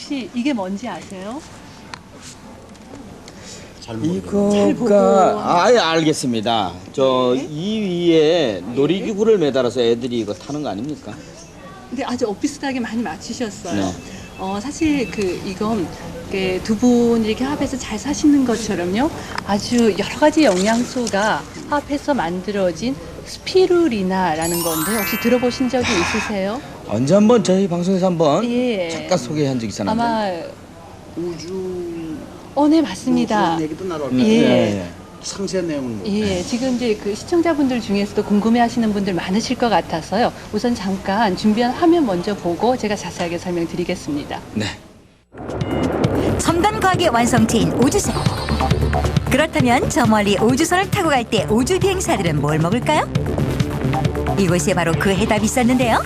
혹시 이게 뭔지 아세요? 잘. 이거가 아예 알겠습니다. 저 네. 이 위에 놀이기구를 매달아서 애들이 이거 타는 거 아닙니까? 근데 아주 엇비슷하게 많이 맞추셨어요. 네. 어, 사실 그 이건 이렇게 두 분이 이렇게 합해서 잘 사시는 것처럼요. 아주 여러 가지 영양소가 합해서 만들어진 스피루리나라는 건데 혹시 들어보신 적이 있으세요? 언제 한번 저희 방송에서 한번 예. 잠깐 소개한 적 있었는데. 아마 우주 어, 네 맞습니다. 그런 얘기도 나올 네, 예. 네. 상세 내용은 뭐 예, 지금 이제 그 시청자분들 중에서도 궁금해하시는 분들 많으실 것 같아서요. 우선 잠깐 준비한 화면 먼저 보고 제가 자세하게 설명드리겠습니다. 네. 첨단 과학의 완성체인 우주선. 그렇다면 저 멀리 우주선을 타고 갈 때 우주 비행사들은 뭘 먹을까요? 이곳에 바로 그 해답이 있었는데요.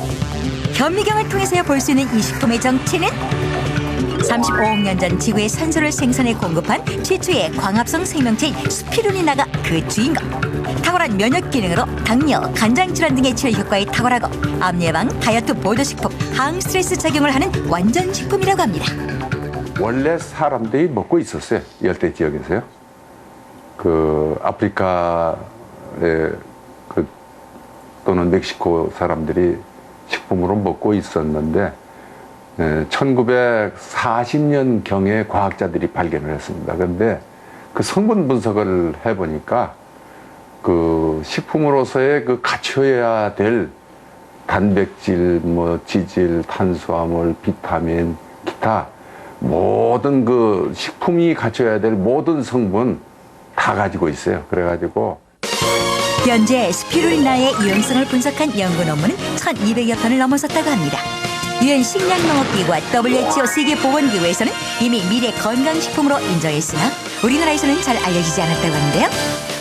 현미경을 통해서 볼수 있는 이 식품의 정체는 35억 년 전 지구의 산소를 생산해 공급한 최초의 광합성 생명체인 스피루리나가 그 주인공. 탁월한 면역 기능으로 당뇨, 간장 질환 등의 치료 효과에 탁월하고 암 예방, 다이어트 보조 식품, 항 스트레스 작용을 하는 완전 식품이라고 합니다. 원래 사람들이 먹고 있었어요. 열대 지역에서요. 그 아프리카의 그 또는 멕시코 사람들이 식품으로 먹고 있었는데 1940년 경에 과학자들이 발견을 했습니다. 그런데 그 성분 분석을 해보니까 그 식품으로서의 그 갖춰야 될 단백질, 뭐 지질, 탄수화물, 비타민, 기타 모든 그 식품이 갖춰야 될 모든 성분 다 가지고 있어요. 그래가지고 현재 스피루리나의 유용성을 분석한 연구 논문은 1,200여 편을 넘어섰다고 합니다. 유엔 식량농업기구와 WHO 세계보건기구에서는 이미 미래 건강식품으로 인정했으나 우리나라에서는 잘 알려지지 않았다고 하는데요.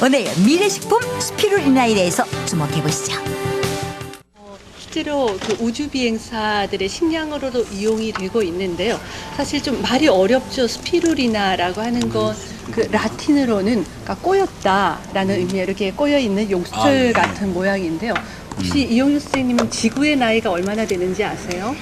오늘 미래식품 스피루리나에 대해서 주목해 보시죠. 실제로 그 우주 비행사들의 식량으로도 이용이 되고 있는데요. 사실 좀 말이 어렵죠. 스피루리나라고 하는 건 그 라틴어로는 그러니까 꼬였다라는 의미에 이렇게 꼬여 있는 용술 아, 네. 같은 모양인데요. 혹시 이용유 선생님은 지구의 나이가 얼마나 되는지 아세요?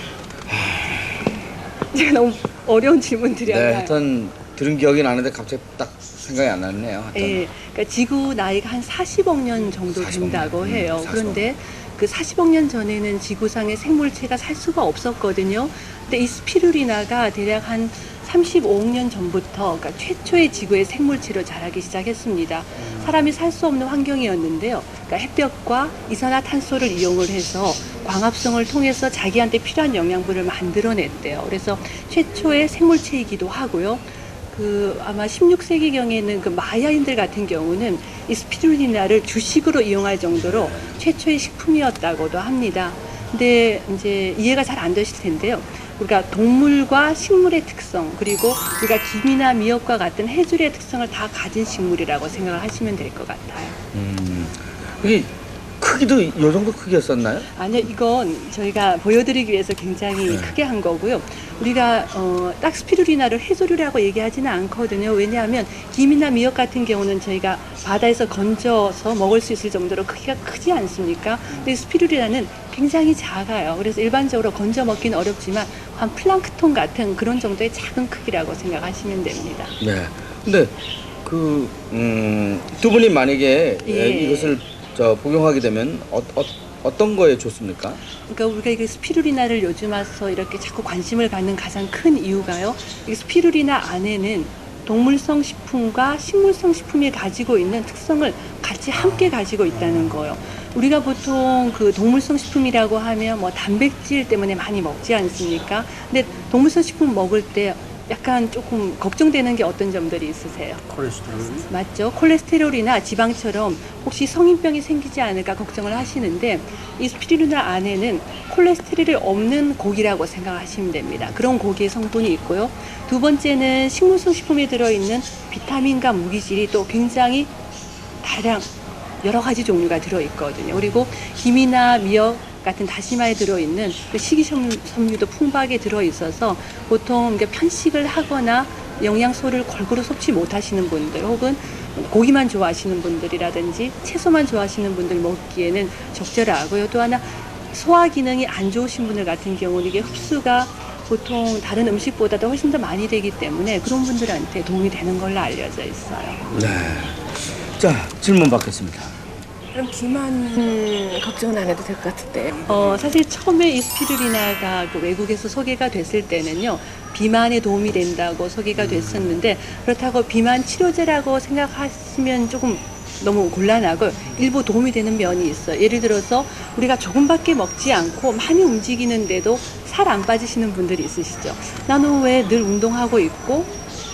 제가 너무 어려운 질문 네, 드렸나요? 하여튼 들은 기억이 나는데 갑자기 딱 생각이 안 나네요. 하여튼. 예, 그러니까 지구 나이가 한 40억 년 정도 40억 된다고 년. 해요. 음, 40억. 그런데 그 40억 년 전에는 지구상의 생물체가 살 수가 없었거든요. 근데 이 스피루리나가 대략 한 35억 년 전부터 그러니까 최초의 지구의 생물체로 자라기 시작했습니다. 사람이 살 수 없는 환경이었는데요. 그러니까 햇볕과 이산화탄소를 이용을 해서 광합성을 통해서 자기한테 필요한 영양분을 만들어냈대요. 그래서 최초의 생물체이기도 하고요. 그 아마 16세기 경에는 그 마야인들 같은 경우는 이 스피루리나를 주식으로 이용할 정도로 최초의 식품이었다고도 합니다. 근데 이제 이해가 잘 안 되실 텐데요. 우리가 동물과 식물의 특성 그리고 우리가 김이나 미역과 같은 해줄의 특성을 다 가진 식물이라고 생각을 하시면 될 것 같아요. 음. 이게 크기도 이 정도 크기였었나요? 아니요, 이건 저희가 보여드리기 위해서 굉장히 네. 크게 한 거고요. 우리가 어, 딱 스피루리나를 해조류라고 얘기하지는 않거든요. 왜냐하면 김이나 미역 같은 경우는 저희가 바다에서 건져서 먹을 수 있을 정도로 크기가 크지 않습니까? 근데 스피루리나는 굉장히 작아요. 그래서 일반적으로 건져 먹기는 어렵지만 한 플랑크톤 같은 그런 정도의 작은 크기라고 생각하시면 됩니다. 네. 근데 그, 음, 두 분이 만약에 예. 이것을 저 복용하게 되면 어, 어, 어떤 거에 좋습니까? 그러니까 우리가 이 스피루리나를 요즘 와서 이렇게 자꾸 관심을 갖는 가장 큰 이유가요. 이 스피루리나 안에는 동물성 식품과 식물성 식품이 가지고 있는 특성을 같이 함께 가지고 있다는 거예요. 우리가 보통 그 동물성 식품이라고 하면 뭐 단백질 때문에 많이 먹지 않습니까? 근데 동물성 식품 먹을 때 약간 조금 걱정되는 게 어떤 점들이 있으세요? 콜레스테롤 맞죠. 콜레스테롤이나 지방처럼 혹시 성인병이 생기지 않을까 걱정을 하시는데 이 스피루리나 안에는 콜레스테롤이 없는 고기라고 생각하시면 됩니다. 그런 고기의 성분이 있고요. 두 번째는 식물성 식품에 들어있는 비타민과 무기질이 또 굉장히 다량 여러 가지 종류가 들어있거든요. 그리고 김이나 미역 같은 다시마에 들어있는 그 식이섬유도 풍부하게 들어있어서 보통 편식을 하거나 영양소를 골고루 섭취 못하시는 분들 혹은 고기만 좋아하시는 분들이라든지 채소만 좋아하시는 분들 먹기에는 적절하고요. 또 하나 소화 기능이 안 좋으신 분들 같은 경우는 이게 흡수가 보통 다른 음식보다도 훨씬 더 많이 되기 때문에 그런 분들한테 도움이 되는 걸로 알려져 있어요. 네. 자, 질문 받겠습니다. 그럼 비만 걱정은 안 해도 될 것 같은데. 어, 사실 처음에 이 스피루리나가 그 외국에서 소개가 됐을 때는요, 비만에 도움이 된다고 소개가 됐었는데, 그렇다고 비만 치료제라고 생각하시면 조금 너무 곤란하고, 일부 도움이 되는 면이 있어요. 예를 들어서, 우리가 조금밖에 먹지 않고 많이 움직이는데도 살 안 빠지시는 분들이 있으시죠. 나는 왜 늘 운동하고 있고,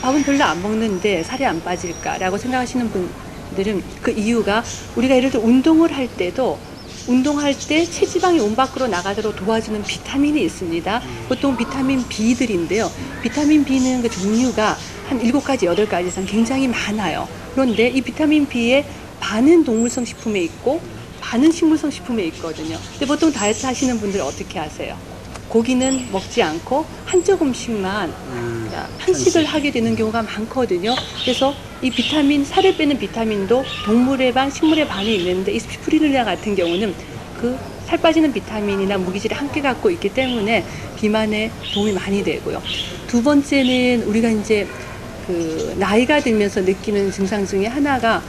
밥은 별로 안 먹는데 살이 안 빠질까라고 생각하시는 분 들은 그 이유가 우리가 예를 들어 운동을 할 때도 운동할 때 체지방이 온 밖으로 나가도록 도와주는 비타민이 있습니다. 보통 비타민 B들인데요. 비타민 B는 그 종류가 한 일곱 가지 여덟 가지 이상 굉장히 많아요. 그런데 이 비타민 B의 반은 동물성 식품에 있고 반은 식물성 식품에 있거든요. 근데 보통 다이어트 하시는 분들 어떻게 하세요? 고기는 먹지 않고 한쪽 음식만 편식을 하게 되는 경우가 많거든요. 그래서 이 비타민, 살을 빼는 비타민도 동물의 반, 식물의 반이 있는데 이 스피루리나 같은 경우는 그 살 빠지는 비타민이나 무기질을 함께 갖고 있기 때문에 비만에 도움이 많이 되고요. 두 번째는 우리가 이제 그 나이가 들면서 느끼는 증상 중에 하나가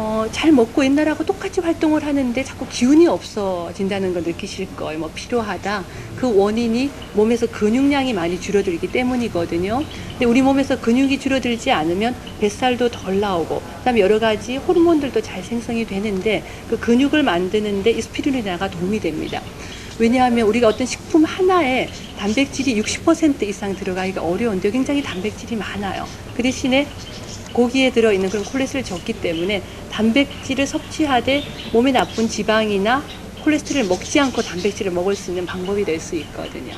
어, 잘 먹고 옛날하고 똑같이 활동을 하는데 자꾸 기운이 없어진다는 걸 느끼실 거예요. 뭐 필요하다. 그 원인이 몸에서 근육량이 많이 줄어들기 때문이거든요. 근데 우리 몸에서 근육이 줄어들지 않으면 뱃살도 덜 나오고, 그다음에 여러 가지 호르몬들도 잘 생성이 되는데 그 근육을 만드는데 이 스피루리나가 도움이 됩니다. 왜냐하면 우리가 어떤 식품 하나에 단백질이 60% 이상 들어가기가 어려운데 굉장히 단백질이 많아요. 그 대신에 고기에 들어있는 그런 콜레스테롤이 적기 때문에 단백질을 섭취하되 몸에 나쁜 지방이나 콜레스테롤을 먹지 않고 단백질을 먹을 수 있는 방법이 될 수 있거든요.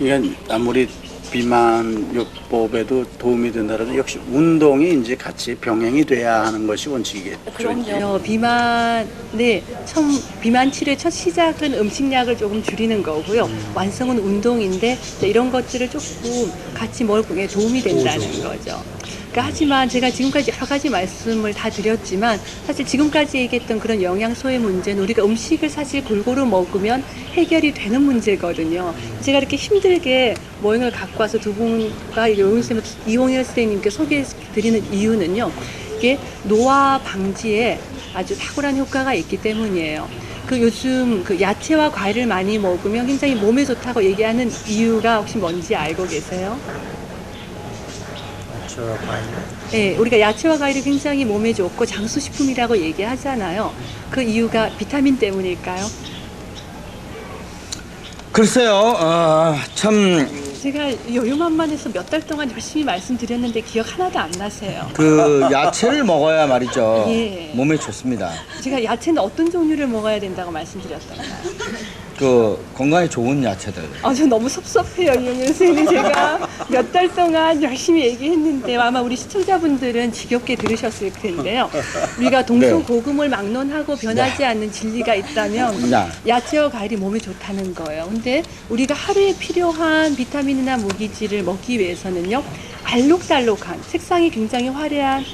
이건 아무리 비만 요법에도 도움이 된다면 역시 운동이 이제 같이 병행이 돼야 하는 것이 원칙이겠죠. 어, 비만의 처음 비만 치료의 첫 시작은 음식량을 조금 줄이는 거고요. 완성은 운동인데 이런 것들을 조금 같이 먹으에 도움이 된다는 거죠. 그러니까 하지만 제가 지금까지 여러 가지 말씀을 다 드렸지만 사실 지금까지 얘기했던 그런 영양소의 문제는 우리가 음식을 사실 골고루 먹으면 해결이 되는 문제거든요. 제가 이렇게 힘들게 모형을 갖고 와서 두 분과 이홍일 선생님께 소개해 드리는 이유는요. 이게 노화 방지에 아주 탁월한 효과가 있기 때문이에요. 그 요즘 그 야채와 과일을 많이 먹으면 굉장히 몸에 좋다고 얘기하는 이유가 혹시 뭔지 알고 계세요? 네, 우리가 야채와 과일이 굉장히 몸에 좋고 장수식품이라고 얘기하잖아요. 그 이유가 비타민 때문일까요? 글쎄요, 어, 참, 제가 요요만만해서 몇 달 동안 열심히 말씀드렸는데 기억 하나도 안 나세요. 그 야채를 먹어야 말이죠. 예. 몸에 좋습니다. 제가 야채는 어떤 종류를 먹어야 된다고 말씀드렸던가요? 그 건강에 좋은 야채들. 아, 저 너무 섭섭해요, 이영현 선생님. 제가 몇 달 동안 열심히 얘기했는데 아마 우리 시청자분들은 지겹게 들으셨을 텐데요. 우리가 동서고금을 막론하고 변하지 않는 진리가 있다면 야. 야채와 과일이 몸에 좋다는 거예요. 근데 우리가 하루에 필요한 비타민이나 무기질을 먹기 위해서는요, 알록달록한 색상이 굉장히 화려한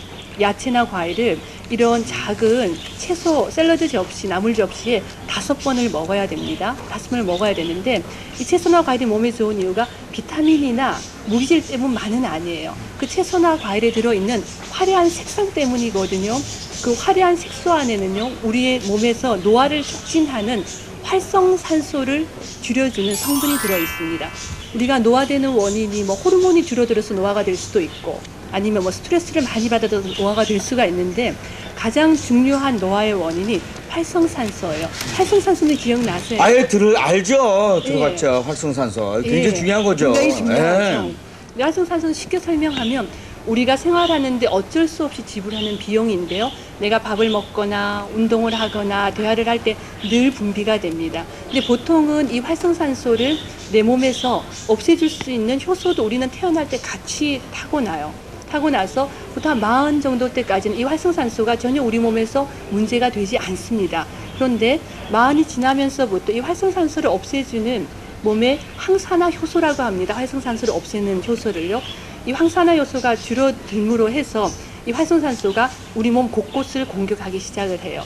야채나 과일을 이런 작은 채소 샐러드 접시, 나물 접시에 다섯 번을 먹어야 됩니다. 다섯 번을 먹어야 되는데 이 채소나 과일이 몸에 좋은 이유가 비타민이나 무기질 때문만은 아니에요. 그 채소나 과일에 들어있는 화려한 색상 때문이거든요. 그 화려한 색소 안에는요, 우리의 몸에서 노화를 촉진하는 활성산소를 줄여주는 성분이 들어 있습니다. 우리가 노화되는 원인이 뭐 호르몬이 줄어들어서 노화가 될 수도 있고 아니면 뭐 스트레스를 많이 받아서 노화가 될 수가 있는데 가장 중요한 노화의 원인이 활성산소예요. 활성산소는 기억나세요? 아예 들을 알죠. 예. 들어갔죠. 활성산소. 굉장히 예, 중요한 거죠. 굉장히 중요하죠. 예. 활성산소는 쉽게 설명하면 우리가 생활하는데 어쩔 수 없이 지불하는 비용인데요. 내가 밥을 먹거나 운동을 하거나 대화를 할 때 늘 분비가 됩니다. 근데 보통은 이 활성산소를 내 몸에서 없애줄 수 있는 효소도 우리는 태어날 때 같이 타고나요. 타고 나서 보통 한 마흔 정도 때까지는 이 활성산소가 전혀 우리 몸에서 문제가 되지 않습니다. 그런데 마흔이 지나면서부터 이 활성산소를 없애주는 몸의 항산화 효소라고 합니다. 활성산소를 없애는 효소를요. 이 항산화 효소가 줄어들므로 해서 이 활성산소가 우리 몸 곳곳을 공격하기 시작을 해요.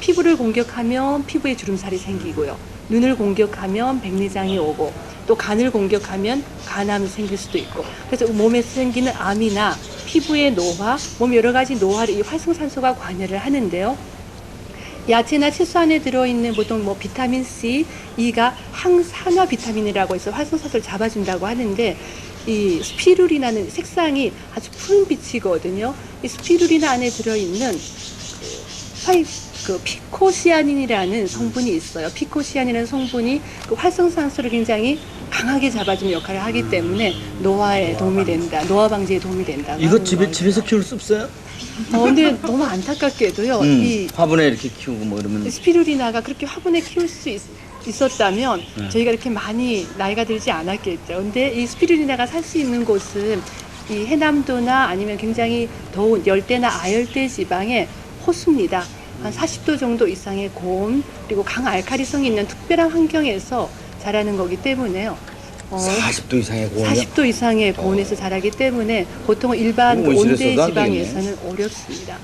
피부를 공격하면 피부에 주름살이 생기고요. 눈을 공격하면 백내장이 오고 또 간을 공격하면 간암이 생길 수도 있고 그래서 몸에 생기는 암이나 피부의 노화, 몸 여러 가지 노화를 이 활성산소가 관여를 하는데요. 야채나 채소 안에 들어있는 보통 뭐 비타민 C, E가 항산화 비타민이라고 해서 활성산소를 잡아준다고 하는데 이 스피루리나는 색상이 아주 푸른 빛이거든요. 이 스피루리나 안에 들어있는 그 화이 그 피코시아닌이라는 성분이 있어요. 피코시아닌이라는 성분이 그 활성산소를 굉장히 강하게 잡아주는 역할을 하기 때문에 노화에 도움이 된다. 노화 방지에 도움이 된다. 이거 집에 집에서 키울 수 없어요? 어, 근데 너무 안타깝게도요. 음, 이 화분에 이렇게 키우고 뭐 그러면 스피루리나가 그렇게 화분에 키울 수 있, 었다면 저희가 이렇게 많이 나이가 들지 않았겠죠. 근데 이 스피루리나가 살 수 있는 곳은 이 해남도나 아니면 굉장히 더운 열대나 아열대 지방의 호수입니다. 한 40도 정도 이상의 고온 그리고 강알칼리성이 있는 특별한 환경에서 자라는 거기 때문에요. 어, 40도 이상의 고온이요? 40도 이상의 고온에서 자라기 때문에 보통 일반 온실에 온대. 지방에서는 어렵습니다.